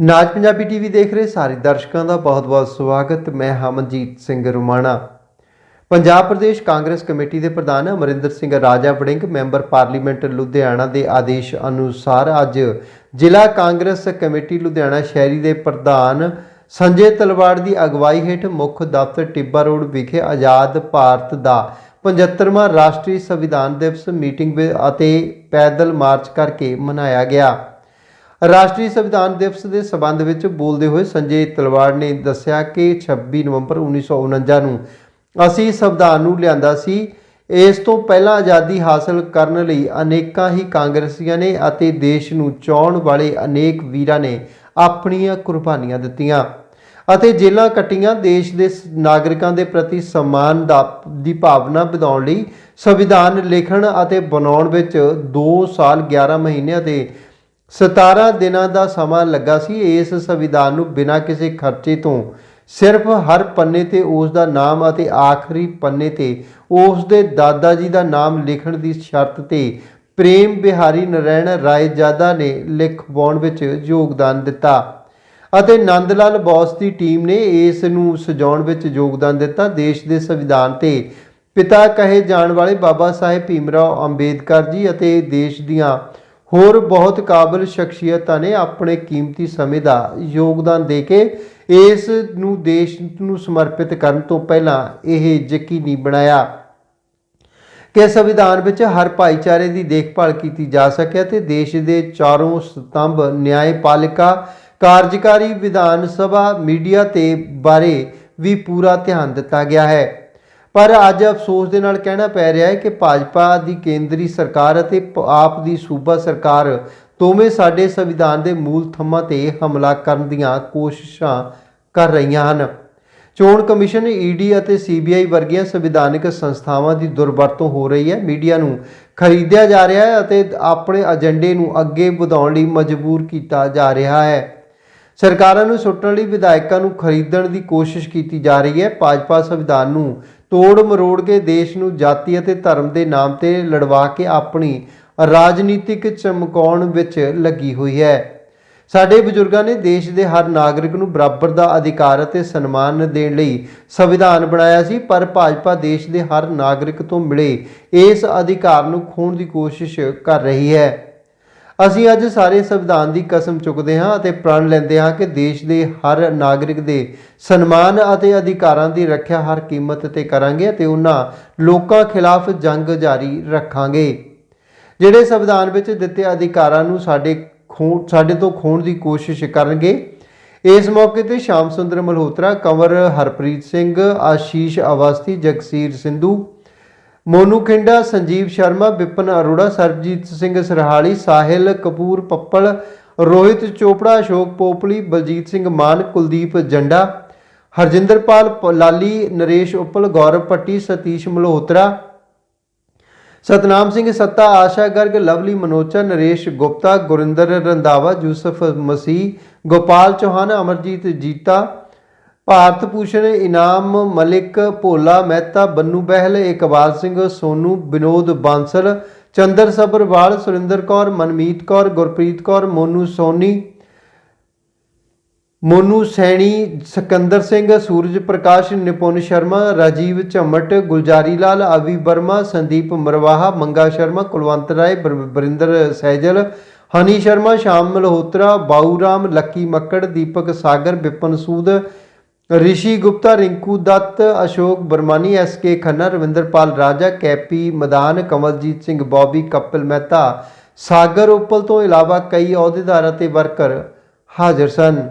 ਨਾਜ Punjabi TV ਦੇਖ ਰਹੇ ਸਾਰੇ ਦਰਸ਼ਕਾਂ ਦਾ ਬਹੁਤ-ਬਹੁਤ ਸਵਾਗਤ। ਮੈਂ ਹਮਨਜੀਤ ਸਿੰਘ ਰੁਮਾਣਾ। ਪੰਜਾਬ ਪ੍ਰਦੇਸ਼ ਕਾਂਗਰਸ ਕਮੇਟੀ ਦੇ ਪ੍ਰਧਾਨ ਅਮਰਿੰਦਰ ਸਿੰਘ ਰਾਜਾ ਵੜਿੰਗ, ਮੈਂਬਰ ਪਾਰਲੀਮੈਂਟ ਲੁਧਿਆਣਾ ਦੇ ਆਦੇਸ਼ ਅਨੁਸਾਰ ਅੱਜ ਜ਼ਿਲ੍ਹਾ ਕਾਂਗਰਸ ਕਮੇਟੀ ਲੁਧਿਆਣਾ ਸ਼ਹਿਰੀ ਦੇ ਪ੍ਰਧਾਨ ਸੰਜੇ ਤਲਵਾੜ ਦੀ ਅਗਵਾਈ ਹੇਠ ਮੁੱਖ ਦਫ਼ਤਰ ਟਿੱਬਾ ਰੋਡ ਵਿਖੇ ਆਜ਼ਾਦ ਭਾਰਤ ਦਾ 75ਵਾਂ ਰਾਸ਼ਟਰੀ ਸੰਵਿਧਾਨ ਦਿਵਸ ਮੀਟਿੰਗ ਵਿ- ਅਤੇ ਪੈਦਲ ਮਾਰਚ ਕਰਕੇ ਮਨਾਇਆ ਗਿਆ। ਰਾਸ਼ਟਰੀ ਸੰਵਿਧਾਨ ਦਿਵਸ ਦੇ ਸਬੰਧ ਵਿੱਚ ਬੋਲਦੇ ਹੋਏ ਸੰਜੇ ਤਲਵਾੜ ਨੇ ਦੱਸਿਆ ਕਿ 26 ਨਵੰਬਰ 1949 ਨੂੰ ਅਸੀਂ ਸੰਵਿਧਾਨ ਨੂੰ ਲਿਆਂਦਾ ਸੀ। ਇਸ ਤੋਂ ਪਹਿਲਾਂ ਆਜ਼ਾਦੀ ਹਾਸਲ ਕਰਨ ਲਈ ਅਨੇਕਾਂ ਹੀ ਕਾਂਗਰਸੀਆਂ ਨੇ ਅਤੇ ਦੇਸ਼ ਨੂੰ ਚਾਹੁਣ ਵਾਲੇ ਅਨੇਕ ਵੀਰਾਂ ਨੇ ਆਪਣੀਆਂ ਕੁਰਬਾਨੀਆਂ ਦਿੱਤੀਆਂ ਅਤੇ ਜੇਲ੍ਹਾਂ ਕੱਟੀਆਂ। ਦੇਸ਼ ਦੇ ਨਾਗਰਿਕਾਂ ਦੇ ਪ੍ਰਤੀ ਸਨਮਾਨ ਦਾ, ਦੀ ਭਾਵਨਾ ਵਧਾਉਣ ਲਈ ਸੰਵਿਧਾਨ ਲਿਖਣ ਅਤੇ ਬਣਾਉਣ ਵਿੱਚ 2 ਸਾਲ 11 ਮਹੀਨੇ ਅਤੇ 17 ਦਿਨਾਂ ਦਾ ਸਮਾਂ ਲੱਗਾ ਸੀ। ਇਸ ਸੰਵਿਧਾਨ ਨੂੰ ਬਿਨਾਂ ਕਿਸੇ ਖਰਚੇ ਤੋਂ ਸਿਰਫ ਹਰ ਪੰਨੇ ਤੇ ਉਸ ਦਾ ਨਾਮ ਅਤੇ ਆਖਰੀ ਪੰਨੇ ਤੇ ਉਸ ਦੇ ਦਾਦਾ ਜੀ ਦਾ ਨਾਮ ਲਿਖਣ ਦੀ ਸ਼ਰਤ ਤੇ ਪ੍ਰੇਮ ਬਿਹਾਰੀ ਨਰੈਣ ਰਾਏਜਾਦਾ ਨੇ ਲਿਖਵਾਉਣ ਵਿੱਚ ਯੋਗਦਾਨ ਦਿੱਤਾ ਅਤੇ ਨੰਦ ਲਾਲ ਬੋਸ ਦੀ ਟੀਮ ਨੇ ਇਸ ਨੂੰ ਸਜਾਉਣ ਵਿੱਚ ਯੋਗਦਾਨ ਦਿੱਤਾ। ਦੇਸ਼ ਦੇ ਸੰਵਿਧਾਨ ਤੇ ਪਿਤਾ ਕਹੇ ਜਾਣ ਵਾਲੇ ਬਾਬਾ ਸਾਹਿਬ ਭੀਮਰਾਓ ਅੰਬੇਦਕਰ ਜੀ ਅਤੇ ਦੇਸ਼ ਦੀਆਂ ਹੋਰ ਬਹੁਤ ਕਾਬਲ ਸ਼ਖਸੀਅਤਾਂ ਨੇ ਆਪਣੇ ਕੀਮਤੀ ਸਮੇਂ ਦਾ ਯੋਗਦਾਨ ਦੇ ਕੇ ਇਸ ਨੂੰ ਦੇਸ਼ ਨੂੰ ਸਮਰਪਿਤ ਕਰਨ ਤੋਂ ਪਹਿਲਾਂ ਇਹ ਯਕੀਨੀ ਬਣਾਇਆ ਕਿ ਸੰਵਿਧਾਨ ਵਿੱਚ ਹਰ ਭਾਈਚਾਰੇ ਦੀ ਦੇਖਭਾਲ ਕੀਤੀ ਜਾ ਸਕੇ ਅਤੇ ਦੇਸ਼ ਦੇ ਚਾਰੋਂ ਸਤੰਭ ਨਿਆਂਪਾਲਿਕਾ, ਕਾਰਜਕਾਰੀ ਵਿਧਾਨ ਸਭਾ, ਮੀਡੀਆ ਤੇ ਬਾਰੇ ਵੀ ਪੂਰਾ ਧਿਆਨ ਦਿੱਤਾ ਗਿਆ ਹੈ। ਪਰ ਅੱਜ ਅਫਸੋਸ ਦੇ ਨਾਲ ਕਹਿਣਾ ਪੈ ਰਿਹਾ ਹੈ ਕਿ ਭਾਜਪਾ ਦੀ ਕੇਂਦਰੀ ਸਰਕਾਰ ਅਤੇ ਪ- ਆਪ ਦੀ ਸੂਬਾ ਸਰਕਾਰ ਦੋਵੇਂ ਸਾਡੇ ਸੰਵਿਧਾਨ ਦੇ ਮੂਲ ਥੰਮਾਂ ਤੇ ਹਮਲਾ ਕਰਨ ਦੀਆਂ ਕੋਸ਼ਿਸ਼ਾਂ ਕਰ ਰਹੀਆਂ ਹਨ। ਚੋਣ ਕਮਿਸ਼ਨ ਈਡੀ ਅਤੇ ਸੀਬੀਆਈ ਵਰਗੀਆਂ ਸੰਵਿਧਾਨਕ ਸੰਸਥਾਵਾਂ ਦੀ ਦੁਰਵਰਤੋਂ ਹੋ ਰਹੀ ਹੈ। ਮੀਡੀਆ ਨੂੰ ਖਰੀਦਿਆ ਜਾ ਰਿਹਾ ਹੈ ਅਤੇ ਆਪਣੇ ਏਜੰਡੇ ਨੂੰ ਅੱਗੇ ਵਧਾਉਣ ਲਈ ਮਜਬੂਰ ਕੀਤਾ ਜਾ ਰਿਹਾ ਹੈ। ਸਰਕਾਰਾਂ ਨੂੰ ਸੁੱਟਣ ਲਈ ਵਿਧਾਇਕਾਂ ਨੂੰ ਖਰੀਦਣ ਦੀ ਕੋਸ਼ਿਸ਼ ਕੀਤੀ ਜਾ ਰਹੀ ਹੈ। ਭਾਜਪਾ ਸੰਵਿਧਾਨ ਨੂੰ ਤੋੜ ਮਰੋੜ ਕੇ ਦੇਸ਼ ਨੂੰ ਜਾਤੀ ਅਤੇ ਧਰਮ ਦੇ ਨਾਮ ਤੇ ਲੜਵਾ ਕੇ ਆਪਣੀ ਰਾਜਨੀਤਿਕ ਚਮਕਾਉਣ ਵਿੱਚ ਲੱਗੀ ਹੋਈ ਹੈ। ਸਾਡੇ ਬਜ਼ੁਰਗਾਂ ਨੇ ਦੇਸ਼ ਦੇ ਹਰ ਨਾਗਰਿਕ ਨੂੰ ਬਰਾਬਰ ਦਾ ਅਧਿਕਾਰ ਅਤੇ ਸਨਮਾਨ ਦੇਣ ਲਈ ਸੰਵਿਧਾਨ ਬਣਾਇਆ ਸੀ, ਪਰ ਭਾਜਪਾ ਦੇਸ਼ ਦੇ ਹਰ ਨਾਗਰਿਕ ਤੋਂ ਮਿਲੇ ਇਸ ਅਧਿਕਾਰ ਨੂੰ ਖੋਹਣ ਦੀ ਕੋਸ਼ਿਸ਼ ਕਰ ਰਹੀ ਹੈ। ਅਸੀਂ ਅੱਜ ਸਾਰੇ ਸੰਵਿਧਾਨ ਦੀ ਕਸਮ ਚੁੱਕਦੇ ਹਾਂ ਅਤੇ ਪ੍ਰਣ ਲੈਂਦੇ ਹਾਂ ਕਿ ਦੇਸ਼ ਦੇ ਹਰ ਨਾਗਰਿਕ ਦੇ ਸਨਮਾਨ ਅਤੇ ਅਧਿਕਾਰਾਂ ਦੀ ਰੱਖਿਆ ਹਰ ਕੀਮਤ ਤੇ ਕਰਾਂਗੇ ਅਤੇ ਉਹਨਾਂ ਲੋਕਾਂ ਖਿਲਾਫ ਜੰਗ ਜਾਰੀ ਰੱਖਾਂਗੇ। ਜਿਹੜੇ ਸੰਵਿਧਾਨ ਵਿੱਚ ਦਿੱਤੇ ਅਧਿਕਾਰਾਂ ਨੂੰ ਸਾਡੇ ਖੋਹ ਸਾਡੇ ਤੋਂ ਖੋਹਣ ਦੀ ਕੋਸ਼ਿਸ਼ ਕਰਨਗੇ, ਇਸ ਮੌਕੇ ਤੇ ਸ਼ਾਮ ਸੁੰਦਰ ਮਲਹੋਤਰਾ, ਕੰਵਰ ਹਰਪ੍ਰੀਤ ਸਿੰਘ, ਆਸ਼ੀਸ਼ ਅਵਸਥੀ, ਜਗਸੀਰ ਸਿੰਧੂ ਮੋਨੂ ਖਿੰਡਾ, ਸੰਜੀਵ ਸ਼ਰਮਾ ਵਿਪਨ ਅਰੋੜਾ, ਸਰਬਜੀਤ ਸਿੰਘ ਸਰਹਾਲੀ, ਸਾਹਿਲ ਕਪੂਰ ਪੱਪਲ, ਰੋਹਿਤ ਚੋਪੜਾ, ਅਸ਼ੋਕ ਪੋਪਲੀ, ਬਲਜੀਤ ਸਿੰਘ ਮਾਨ, ਕੁਲਦੀਪ ਜੰਡਾ, ਹਰਜਿੰਦਰਪਾਲ ਪ- ਲਾਲੀ, ਨਰੇਸ਼ ਉਪਲ, ਗੌਰਵ ਪੱਟੀ ਸਤੀਸ਼ ਮਲਹੋਤਰਾ, ਸਤਨਾਮ ਸਿੰਘ ਸੱਤਾ, ਆਸ਼ਾ ਗਰਗ, ਲਵਲੀ ਮਨੋਚਾ, ਨਰੇਸ਼ ਗੁਪਤਾ, ਗੁਰਿੰਦਰ ਰੰਧਾਵਾ, ਯੂਸਫ ਮਸੀਹ, ਗੋਪਾਲ ਚੌਹਾਨ, ਅਮਰਜੀਤ ਜੀਤਾ ਭਾਰਤ ਭੂਸ਼ਣ ਇਨਾਮ ਮਲਿਕ ਭੋਲਾ ਮਹਿਤਾ, ਬੰਨੂ ਬਹਿਲ, ਇਕਬਾਲ ਸਿੰਘ, ਸੋਨੂ, ਵਿਨੋਦ ਬਾਂਸਲ, ਚੰਦਰ ਸਬਰਵਾਲ ਸੁਰਿੰਦਰ ਕੌਰ, ਮਨਮੀਤ ਕੌਰ, ਗੁਰਪ੍ਰੀਤ ਕੌਰ, ਮੋਨੂ ਸੋਨੀ, ਮੋਨੂ ਸੈਣੀ, ਸਿਕੰਦਰ ਸਿੰਘ, ਸੂਰਜ ਪ੍ਰਕਾਸ਼, ਨਿਪੁੰਨ ਸ਼ਰਮਾ, ਰਾਜੀਵ ਝਮਟ, ਗੁਲਜਾਰੀ ਲਾਲ ਅਵੀ ਵਰਮਾ, ਸੰਦੀਪ ਮਰਵਾਹਾ, ਮੰਗਾ ਸ਼ਰਮਾ, ਕੁਲਵੰਤ ਰਾਏ, ਬਰ- ਬਰਿੰਦਰ ਸੈਜਲ ਹਨੀ ਸ਼ਰਮਾ, ਸ਼ਾਮ ਮਲਹੋਤਰਾ ਬਾਊ ਰਾਮ ਲੱਕੀ ਮੱਕੜ, ਦੀਪਕ ਸਾਗਰ ਵਿਪਨ ਸੂਦ ਰਿਸ਼ੀ ਗੁਪਤਾ, ਰਿੰਕੂ ਦੱਤ, ਅਸ਼ੋਕ ਬਰਮਾਨੀ, ਐਸ ਕੇ ਖੰਨਾ, ਰਵਿੰਦਰਪਾਲ ਰਾਜਾ, ਕੈਪੀ ਮਦਾਨ, ਕਮਲਜੀਤ ਸਿੰਘ ਬੌਬੀ, ਕਪਿਲ ਮਹਿਤਾ, ਸਾਗਰ ਉਪਲ ਤੋਂ ਇਲਾਵਾ ਕਈ ਅਹੁਦੇਦਾਰ ਅਤੇ ਵਰਕਰ ਹਾਜ਼ਰ ਸਨ।